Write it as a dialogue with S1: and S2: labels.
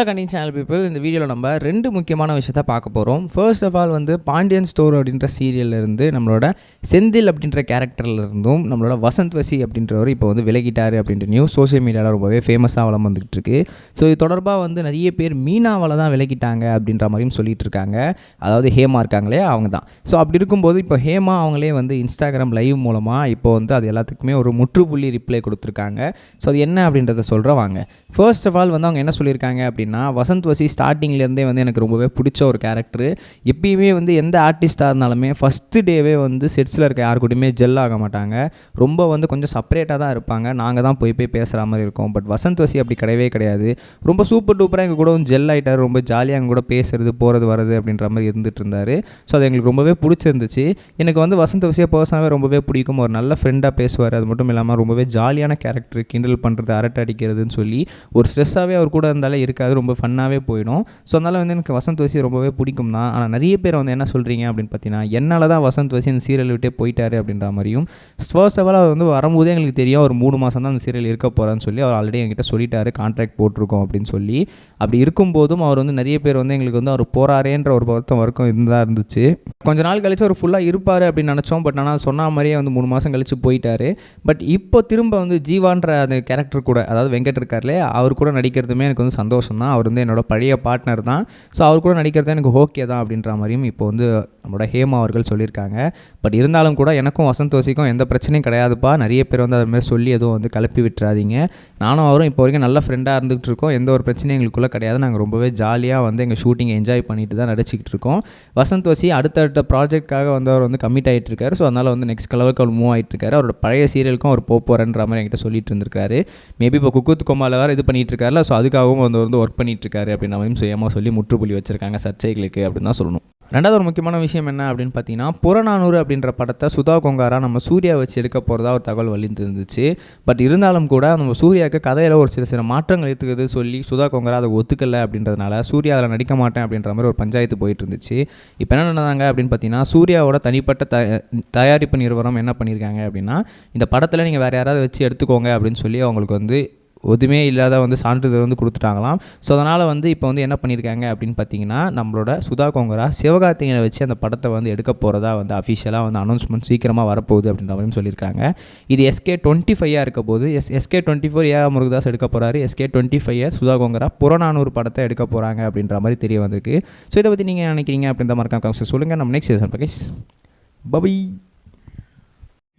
S1: Hello கண்டிங் channel people இந்த வீடியோவில் நம்ம ரெண்டு முக்கியமான விஷயத்த பார்க்க போகிறோம் ஃபர்ஸ்ட் ஆஃப் ஆல் வந்து பாண்டியன் ஸ்டோர் அப்படின்ற சீரியல்லேருந்து நம்மளோட செந்தில் அப்படின்ற கேரக்டர்லேருந்தும் நம்மளோட வசந்த் வசி அப்படின்றவர் இப்போ வந்து விலகிட்டார் அப்படின்ற நியூஸ் சோஷியல் மீடியாவில் ரொம்பவே ஃபேமஸாக வளம் வந்துகிட்டு இருக்கு ஸோ இது தொடர்பாக வந்து நிறைய பேர் மீனாவால் தான் விலகிட்டாங்க அப்படின்ற மாதிரியும் சொல்லிட்டு இருக்காங்க. அதாவது ஹேமா இருக்காங்களே அவங்க தான். ஸோ அப்படி இருக்கும்போது இப்போ ஹேமா அவங்களே வந்து இன்ஸ்டாகிராம் லைவ் மூலமாக இப்போ வந்து அது எல்லாத்துக்குமே ஒரு முற்றுப்புள்ளி ரிப்ளை கொடுத்துருக்காங்க. ஸோ அது என்ன அப்படின்றத சொல்கிற வாங்க. ஃபர்ஸ்ட் ஆஃப் ஆல் வந்து அவங்க என்ன சொல்லியிருக்காங்க அப்படின்னா வசந்த் வசி ஸ்டார்டிங்லேருந்தே வந்து எனக்கு ரொம்பவே பிடிச்ச ஒரு கேரக்டர் எப்பயுமே வந்து எந்த ஆர்டிஸ்ட்டாக இருந்தாலுமே ஃபஸ்ட்டு டேவே வந்து செட்ஸில் இருக்க யாரு கூடயுமே ஜெல் ஆக மாட்டாங்க. ரொம்ப வந்து கொஞ்சம் செப்பரேட்டாக தான் இருப்பாங்க. நாங்கள் தான் போய் போய் பேசுகிற மாதிரி இருக்கோம். பட் வசந்த் வசி அப்படி கிடையவே கிடையாது. ரொம்ப சூப்பர் டூப்பராக எங்கள் கூட ஜெல் ஆகிட்டார் ரொம்ப ஜாலியாக எங்கள் கூட பேசுறது போகிறது வரது அப்படின்ற மாதிரி இருந்துட்டு இருந்தார். ஸோ அது எங்களுக்கு ரொம்பவே பிடிச்சிருந்துச்சு. எனக்கு வந்து வசந்த் வசியை பர்சனாகவே ரொம்பவே பிடிக்கும். ஒரு நல்ல ஃப்ரெண்டாக பேசுவார். அது மட்டும் இல்லாமல் ரொம்பவே ஜாலியான கேரக்டர் கிண்டல் பண்ணுறது அரட்டை அடிக்கிறதுன்னு சொல்லி ஒரு ஸ்ட்ரெஸ்ஸாகவே அவர் கூட இருந்தாலே இருக்காது. ரொம்ப ஃபன்னாகவே போயிடும். ஸோ அதனால் வந்து எனக்கு வசந்த் வசி ரொம்பவே பிடிக்கும் தான். ஆனால் நிறைய பேர் வந்து என்ன சொல்கிறீங்க அப்படின்னு பார்த்தீங்கன்னா என்னால் தான் வசந்த் வசி அந்த சீரியல் விட்டே போயிட்டாரு அப்படின்ற மாதிரியும் ஃபர்ஸ்ட் ஆஃப் ஆல் அவர் வந்து வரும்போதே எங்களுக்கு தெரியும் ஒரு மூணு மாதம் தான் அந்த சீரியல் இருக்க போகிறான்னு சொல்லி அவர் ஆல்ரெடி என்கிட்ட சொல்லிட்டாரு கான்ட்ராக்ட் போட்டிருக்கோம் அப்படின்னு சொல்லி. அப்படி இருக்கும்போதும் அவர் வந்து நிறைய பேர் வந்து எங்களுக்கு வந்து அவர் போகிறாரேன்ற ஒரு வருத்தம் வரைக்கும் இருந்தால் இருந்துச்சு. கொஞ்ச நாள் கழிச்சு அவர் ஃபுல்லாக இருப்பார் அப்படின்னு நினச்சோம். பட் ஆனால் சொன்ன மாதிரியே வந்து மூணு மாதம் கழிச்சு போயிட்டாரு. பட் இப்போ திரும்ப வந்து ஜீவான்ற அந்த கேரக்டர் கூட அதாவது வெங்கட் இருக்கார்லே அவர் கூட நடிக்கிறதுமே எனக்கு வந்து சந்தோஷம் தான். அவர் வந்து என்னோட பழைய பார்ட்னர் தான். ஸோ அவர் கூட நடிக்கிறது எனக்கு ஓகே தான் அப்படின்ற மாதிரியும் இப்போ வந்து நம்மளோட ஹேமா அவர்கள் சொல்லியிருக்காங்க. பட் இருந்தாலும் கூட எனக்கும் வசந்தோசிக்கும் எந்த பிரச்சனையும் கிடையாதுப்பா. நிறைய பேர் வந்து அது மாதிரி சொல்லி எதுவும் வந்து கிளப்பி விட்டுறாதீங்க. நானும் அவரும் இப்போ வரைக்கும் நல்ல ஃப்ரெண்டாக இருந்துகிட்டு இருக்கோம் எந்த ஒரு பிரச்சனையும் எங்களுக்குள்ளே கிடையாது. நாங்கள் ரொம்பவே ஜாலியாக வந்து எங்கள் ஷூட்டிங்கை என்ஜாய் பண்ணிட்டு தான் நடிச்சிக்கிட்டு இருக்கோம் வசந்தோசி அடுத்தடுத்த ப்ராஜெக்ட்காக வந்து அவர் வந்து கமிட் ஆகிட்டு இருக்காரு ஸோ அதனால் வந்து நெக்ஸ்ட் கலவுக்கு அவர் மூவ் ஆகிட்டு இருக்காரு அவரோட பழைய சீரியலுக்கும் அவர் போக போகிறன்ற மாதிரி என்கிட்ட சொல்லிட்டு இருந்திருக்காரு மேபி இப்போ குக்குத் கோமால வேறு இது பண்ணிகிட்டு இருக்காருல. ஸோ அதுக்காகவும் வந்து வந்து ஒர்க் பண்ணிட்டு இருக்காரு அப்படின்ற மாதிரியும் சுயமாக சொல்லி முற்றுப்புள்ளி வச்சிருக்காங்க சர்ச்சைகளுக்கு அப்படின்னு தான் சொல்லணும். ரெண்டாவது ஒரு முக்கியமான விஷயம் என்ன அப்படின்னு பார்த்தீங்கன்னா புறநானூறு அப்படின்ற படத்தை சுதா கொங்காரா நம்ம சூர்யா வச்சு எடுக்க போகிறதா ஒரு தகவல் வலிந்து இருந்துச்சு பட் இருந்தாலும் கூட நம்ம சூர்யாவுக்கு கதையில் ஒரு சில சில மாற்றங்கள் எடுத்துக்கிறது சொல்லி சுதா கொங்காரா அதை ஒத்துக்கலை அப்படின்றதுனால சூர்யா அதில் நடிக்க மாட்டேன் அப்படின்ற மாதிரி ஒரு பஞ்சாயத்து போயிட்டு இருந்துச்சு இப்போ என்ன நடந்தாங்க அப்படின்னு பார்த்தீங்கன்னா சூர்யாவோட தனிப்பட்ட த தயாரிப்பு நிறுவனம் என்ன பண்ணியிருக்காங்க அப்படின்னா இந்த படத்தில் நீங்கள் வேறு யாராவது வச்சு எடுத்துக்கோங்க அப்படின்னு சொல்லி அவங்களுக்கு வந்து எதுவுமே இல்லாத வந்து சான்றிதழ் வந்து கொடுத்துட்டாங்களாம். ஸோ அதனால் வந்து இப்போ வந்து என்ன பண்ணியிருக்காங்க அப்படின்னு பார்த்தீங்கன்னா நம்மளோட சுதா கொங்கரா சிவகார்த்திகனை வச்சு அந்த படத்தை வந்து எடுக்க போகிறதா வந்து அஃபிஷியலாக வந்து அனௌன்ஸ்மெண்ட் சீக்கிரமாக வரப்போகுது அப்படின்ற மாதிரியும் சொல்லியிருக்காங்க இது எஸ்கே டுவெண்ட்டி ஃபைவாக இருக்க போது S S K twenty four A Murugadoss எடுக்க போகிறாரு S K twenty five Sudha Kongara Purananooru படத்தை எடுக்க போகிறாங்க அப்படின்ற மாதிரி தெரிய வந்திருக்கு. ஸோ இதை பற்றி நீங்கள் நினைக்கிறீங்க அப்படின்ற மாதிரி சொல்லுங்கள் நம்ம நெக்ஸ்ட் சீசன் பகேஷ் பபை